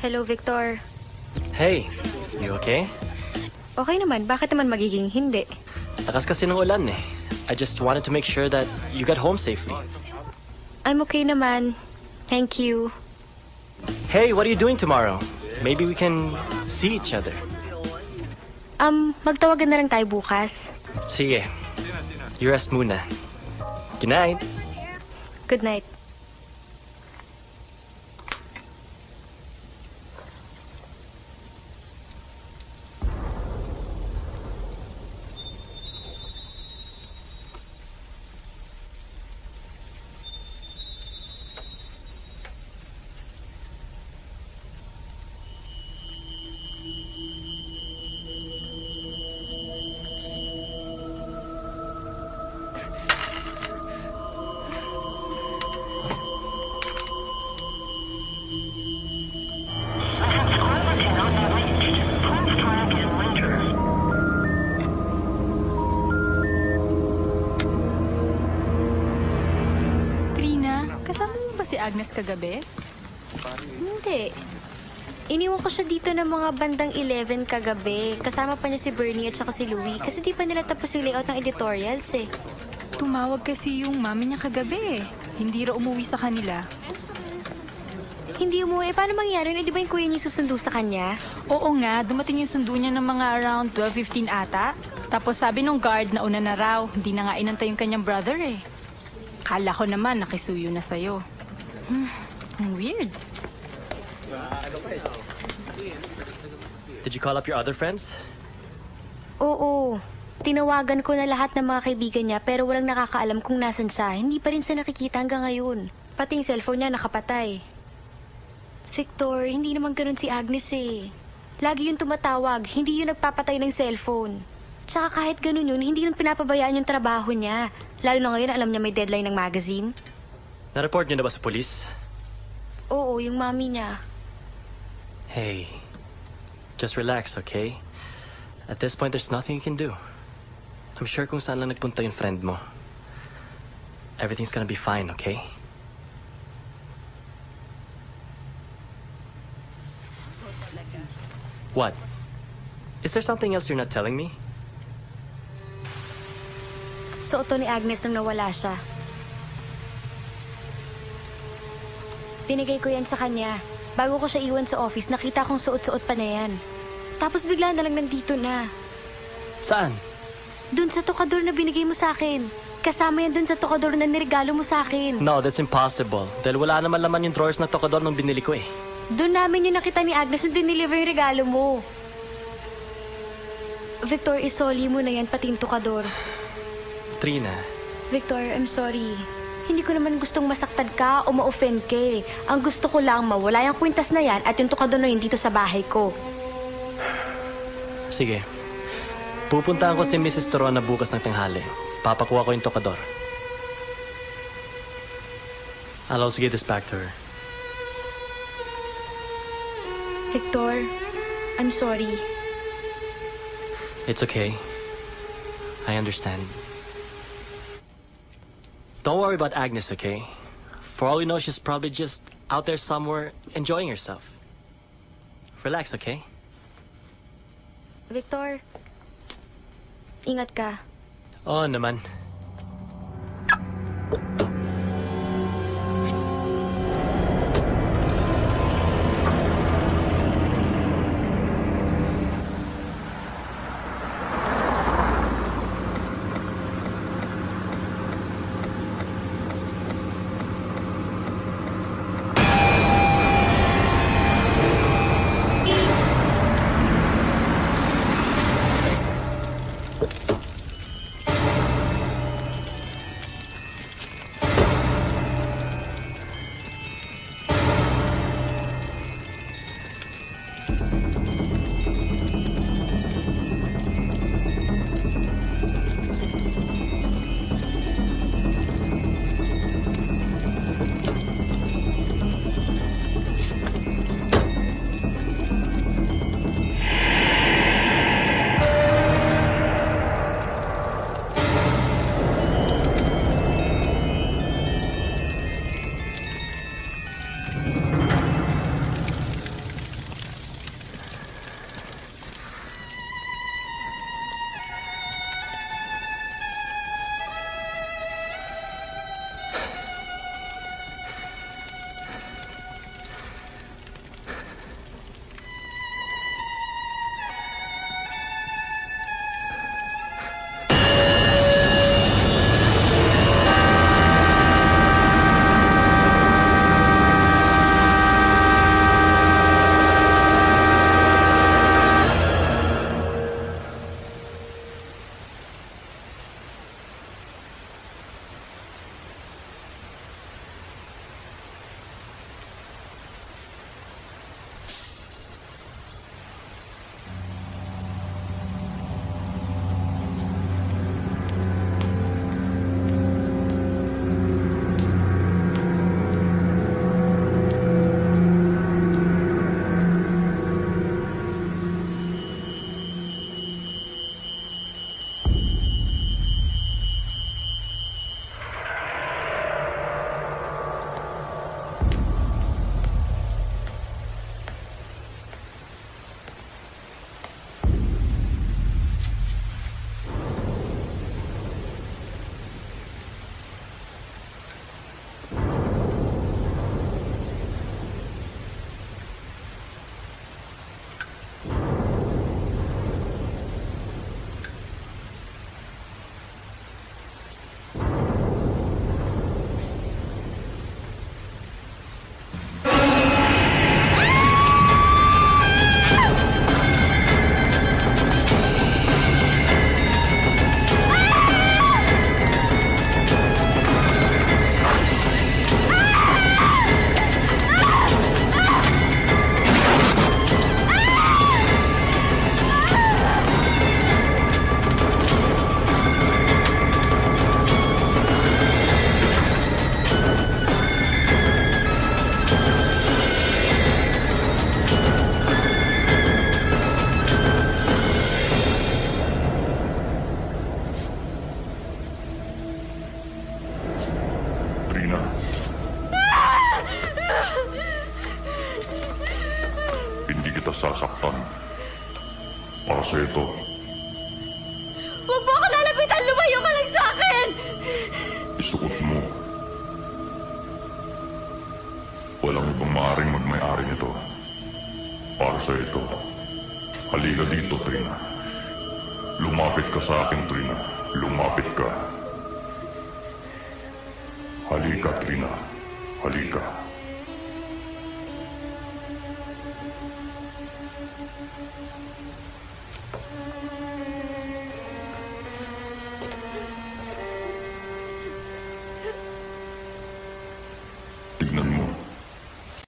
Hello, Victor. Hey, you okay? Okay naman, bakit naman magiging hindi? Lakas kasi ng ulan eh. I just wanted to make sure that you got home safely. I'm okay naman. Thank you. Hey, what are you doing tomorrow? Maybe we can see each other. Um, magtawagan na lang tayo bukas. Sige. You rest muna. Good night. Good night. Kasama mo ba si Agnes kagabi? Hindi. Iniwan ko siya dito ng mga bandang 11 kagabi. Kasama pa niya si Bernie at saka si Louie kasi di pa nila tapos yung layout ng editorials eh. Tumawag kasi yung mami niya kagabi. Hindi raw umuwi sa kanila. Hindi mo eh, paano mangyari? Eh, di ba yung kuya niya susundo sa kanya? Oo nga, dumating yung sundo niya ng mga around 12.15 ata. Tapos sabi nung guard na una na raw, hindi na nga inantay yung kanyang brother eh. Kala ko naman nakisuyo na sa'yo. Hmm, ang weird. Did you call up your other friends? Oo. Tinawagan ko na lahat ng mga kaibigan niya pero walang nakakaalam kung nasan siya. Hindi pa rin siya nakikita hanggang ngayon. Pati yung cellphone niya nakapatay. Victor, hindi naman ganun si Agnes eh. Lagi yung tumatawag, hindi yung nagpapatay ng cellphone. Tsaka kahit ganun yun, hindi yun pinapabayaan yung trabaho niya. Lalo na ngayon, alam niya may deadline ng magazine. Na-report niyo na ba sa police? Oo, yung mami niya. Hey, just relax, okay? At this point, there's nothing you can do. I'm sure kung saan lang nagpunta yung friend mo. Everything's gonna be fine, okay? What? Is there something else you're not telling me? Suot to ni Agnes nung nawala siya. Binigay ko yan sa kanya. Bago ko siya iwan sa office, nakita kong suot-suot pa na yan. Tapos bigla na lang nandito na. Saan? Dun sa tukador na binigay mo sa akin. Kasama yan dun sa tukador na nirigalo mo sa akin. No, that's impossible. Dahil wala naman laman yung drawers ng tokador nung binili ko eh. Doon namin yung nakita ni Agnes nung dineliver yung regalo mo. Victor, isoli mo na yan pati yung tukador. Trina, Victor, I'm sorry. Hindi ko naman gustong masaktan ka o ma-offend ka eh. Ang gusto ko lang mawala yung kwintas na yan at yung yun dito sa bahay ko. sige. Pupuntahan ko si Mrs. Torona bukas ng tanghali. Papakuha ko yung tokador. I'll also get this back to her. Victor, I'm sorry. It's okay. I understand. Don't worry about Agnes, okay? For all we know, she's probably just out there somewhere enjoying herself. Relax, okay? Victor, ingat ka. Oo naman. Walang ibang maaaring magmay-ari nito. Para sa ito, halika dito, Trina. Lumapit ka sa akin, Trina. Lumapit ka. Halika, Trina. Halika.